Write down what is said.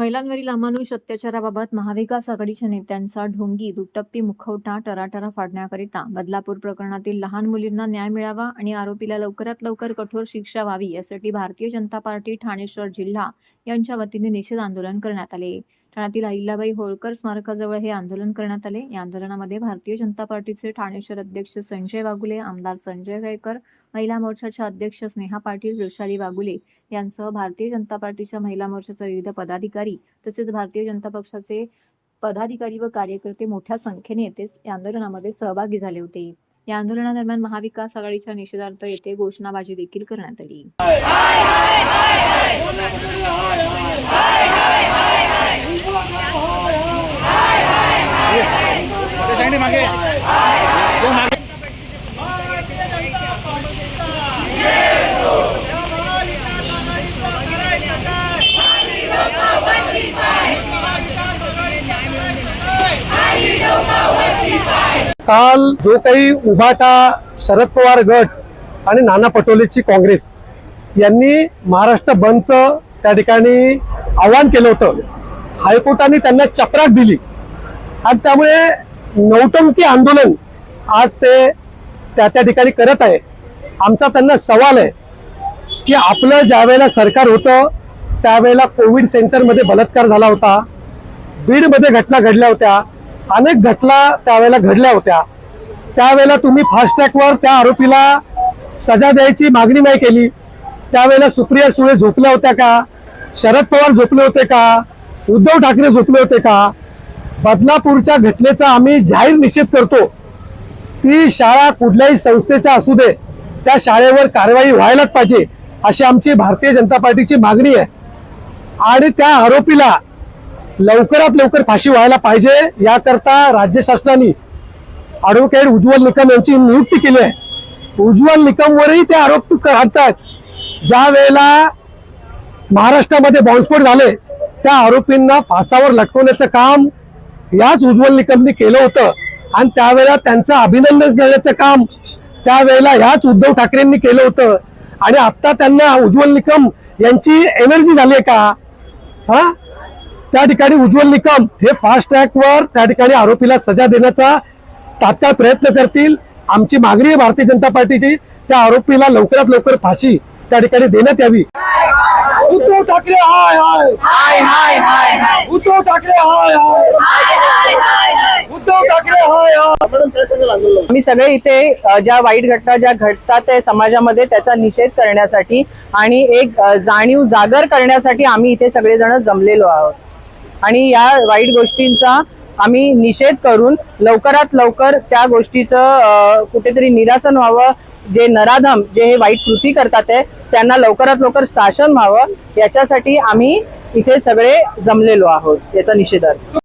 महिलांवरील अमानुष अत्याचाराबाबत महाविकास आघाडीच्या नेत्यांचा ढोंगी दुटप्पी मुखवटा टराटरा फाडण्याकरिता बदलापूर प्रकरणातील लहान मुलींना न्याय मिळावा आणि आरोपीला लवकरात लवकर कठोर शिक्षा व्हावी यासाठी भारतीय जनता पार्टी ठाणे शहर जिल्हा यांच्या वतीने निषेध आंदोलन करण्यात आले. ठाण्यातील अहिल्याबाई होळकर स्मारकाजवळ हे आंदोलन करण्यात आले या आंदोलनामध्ये भारतीय जनता पार्टीचे ठाणे शहर अध्यक्ष संजय वागुले आमदार संजय गायकर महिला मोर्चाच्या अध्यक्ष स्नेहा पाटील वृषाली वागुले यांसह भारतीय जनता पार्टीच्या महिला मोर्चाचे विविध पदाधिकारी तसेच भारतीय जनता पक्षाचे पदाधिकारी व कार्यकर्ते मोठ्या संख्येने येथे या आंदोलनामध्ये सहभागी झाले होते या आंदोलनादरम्यान महाविकास आघाडीच्या निषेधार्थ येथे घोषणाबाजी देखील करण्यात आली मागे तो मागे काल जो काही उभाटा शरद पवार गट आणि नाना पटोलेची काँग्रेस यांनी महाराष्ट्र बंदचं त्या ठिकाणी आव्हान केलं होतं. हायकोर्टाने त्यांना चपराक दिली. आणि त्यामुळे नौटंकी आंदोलन आज ते त्या त्या ठिकाणी करत आहे. आमचा त्यांना सवाल आहे की आपलं ज्यावेळेला सरकार होतं त्यावेळेला कोविड सेंटरमध्ये बलात्कार झाला होता बीडमध्ये घटना घडल्या होत्या अनेक घटना त्यावेळेला घडल्या होत्या. त्यावेळेला तुम्ही फास्ट ट्रॅकवर त्या आरोपीला सजा द्यायची मागणी नाही केली. त्यावेळेला सुप्रिया सुळे झोपल्या होत्या का? शरद पवार झोपले होते का? उद्धव ठाकरे झोपले होते का? बदलापूरच्या घटनेचा आम्ही जाहीर निषेध करतो. ती शाळा कुठल्याही संस्थेचा असू दे त्या शाळेवर कारवाई व्हायलाच पाहिजे अशी आमची भारतीय जनता पार्टीची मागणी आहे. आणि त्या आरोपीला लवकरात लवकर फाशी व्हायला पाहिजे याकरता राज्य शासनाने ॲडव्होकेट उज्ज्वल निकम यांची नियुक्ती केली आहे. उज्ज्वल निकमवरही ते आरोप करतात ज्या वेळेला महाराष्ट्रामध्ये बॉम्बस्फोट झाले त्या आरोपींना फासावर लटकवण्याचं काम याच उज्ज्वल निकमनी केलं होतं. आणि त्यावेळेला त्यांचं अभिनंदन करण्याचं काम त्यावेळेला ह्याच उद्धव ठाकरेंनी केलं होतं. आणि आता त्यांना उज्ज्वल निकम यांची एनर्जी झाली आहे का? हा? त्या ठिकाणी उज्ज्वल निकम हे फास्ट ट्रॅकवर त्या ठिकाणी आरोपीला सजा देण्याचा तात्काळ प्रयत्न करतील. आमची मागणी आहे भारतीय जनता पार्टीची त्या आरोपीला लवकरात लवकर फाशी त्या ठिकाणी देण्यात यावी. उद्धव ठाकरे हाय हाय. उद्धव ठाकरे हाय हाय. उद्धव ठाकरे हाय हाय. आम्ही सगळे इथे ज्या वाईट घटना ज्या घडतात त्या समाजामध्ये त्याचा निषेध करण्यासाठी आणि एक जाणीव जागर करण्यासाठी आम्ही इथे सगळेजण जमलेलो आहोत. आणि या वाईट गोष्टींचा आम्ही निषेध करून लवकरात लवकर त्या गोष्टीचं कुठेतरी निरासन व्हावं. जे नराधम जे हे वाईट कृती करतात आहे त्यांना लवकरात लवकर शासन व्हावं. याच्यासाठी आम्ही इथे सगळे जमलेलो आहोत. याचा निषेधार्थ.